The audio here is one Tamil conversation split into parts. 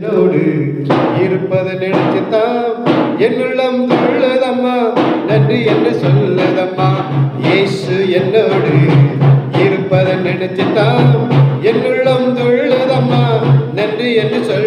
என்னோடு இருப்பது நினைச்சுத்தான் என்னுள்ளம் துள்ளதம்மா. நன்றி என்று சொல்லதம்மா. இயேசு என்னோடு இருப்பதை நினைச்சுத்தான் என்னுள்ளம் துள்ளதம்மா. நன்றி என்று சொல்ல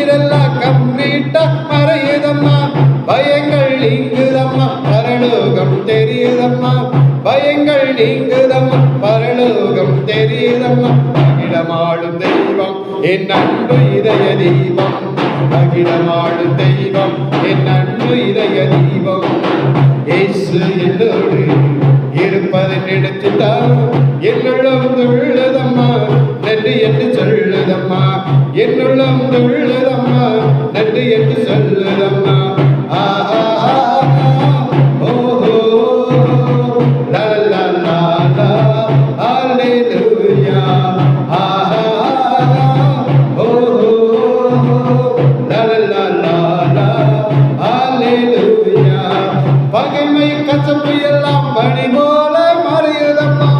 உயிரெல்லாம் கம்ப்ளீட்டா மறையுதம்மா. பயங்கள் நீங்குதம்மா. பரலோகம் தெரியுதம்மா. பயங்கள் நீங்குதம்மா. பரலோகம் தெரியுதம்மா. அகிலமாடும் தெய்வம் என் அன்பு இதய தீபம். அகிலமாடும் தெய்வம் என் அன்பு இதய தீபம். இயேசு என்னோடு என்னுள்ளம் லா நன்றி என்று ஹalleluya. பகைமை கசப்பு எல்லாம் மணி போல மறையுதம்மா.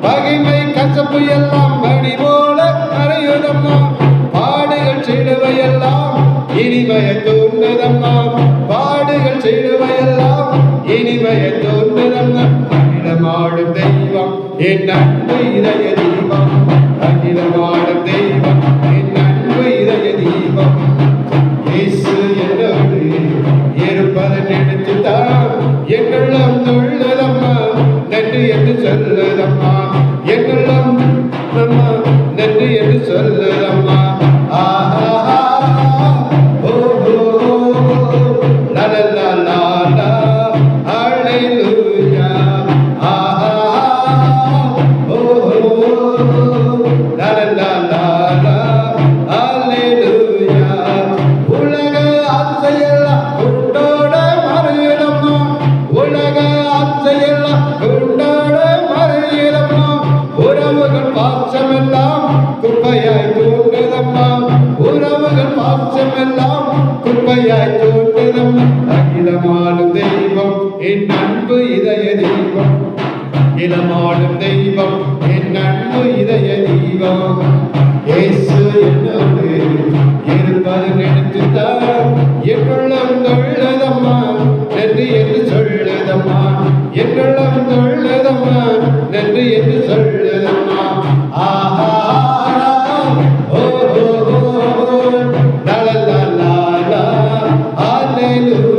பகைமை கசப்பு எல்லாம் மணி போல மறையுதம்மா. பாவங்கள் செய்தவையெல்லாம் இனிமைய தோன்றுதம்மா அகிலமாடும் தெய்வம் என் அன்பு இதய தீபம். அகிலமாடும் தெய்வம் என் அன்பு இதய தீபம். இயேசு என்னோடு இருப்பதை நினைத்துதான் என்னுள்ளம் துள்ளதம்மா நன்றி என்று சொல்லுதம்மா. குப்பையாய் தோற்றதும் அகிலமாடும் தெய்வம் என் அன்பு இதய தெய்வம் இளமாடும் தெய்வம் என் அன்பு இதய தெய்வம் இயேசு என்னோடு இருப்பது நினைத்துத்தான் என்னுள்ளம் Hallelujah.